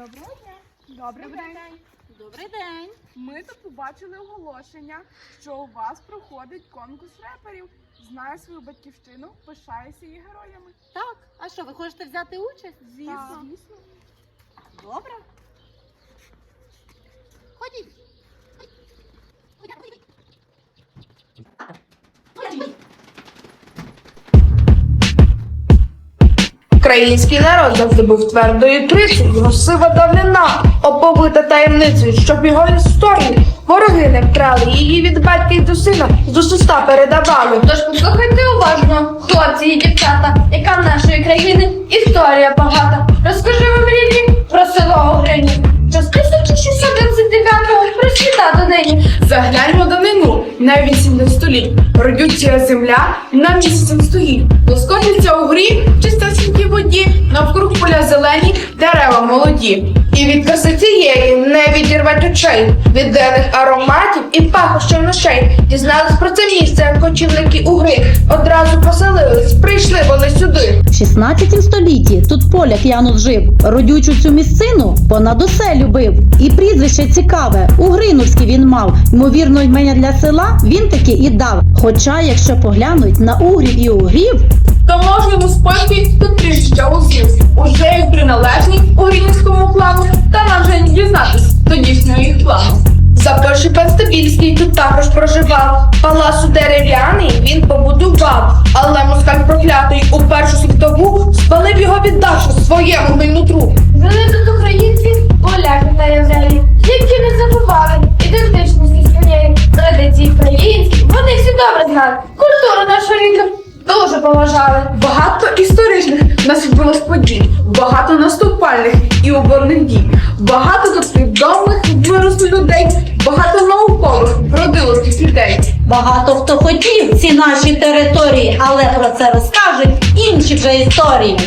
Доброго дня. Добрий день. Добрий день. Ми тут побачили оголошення, що у вас проходить конкурс реперів. Знає свою батьківщину, пишається її героями. Так, а що, ви хочете взяти участь? Звісно. Так. Добре. Ходіть. Український народ завжди був твердою трицею, його сива давнина, оповита таємницею, щоб його історію вороги не вкрали, її від батька й до сина з усуста передавали. Тож послухайте уважно, хлопці і дівчата, яка нашої країни історія багата. Розкажи вам рідні про село Огрині, що з 1629-го просвіта до нині. Загляньмо давнину, на вісім століть, родюча земля на місяцем стоїть. Лоскотиться у грі поля зелені, дерева молоді. І від краси цієї не відірвать очей, від денних ароматів і пахощів ночей. Дізнались про це місце, кочівники угри, одразу поселились, прийшли вони сюди. В 16 столітті тут поляк Янус жив. Родючу цю місцину понад усе любив. І прізвище цікаве, Угриновське він мав. Ймовірно, імення для села він таки і дав. Хоча, якщо поглянуть на угрів і угрів, То можемо спойти тут плану. Запорожжя пан Стабільський тут також проживав. Палацу дерев'яний він побудував, але москаль проклятий у першу світову спалив його віддавши своєму нутру. Велика тут дуже поважали. Багато історичних в нас відбулось подій, багато наступальних і оборонних дій, багато тут виросли людей, багато наукових родилось людей. багато хто хотів ці наші території, але про це розкажуть інші вже історії.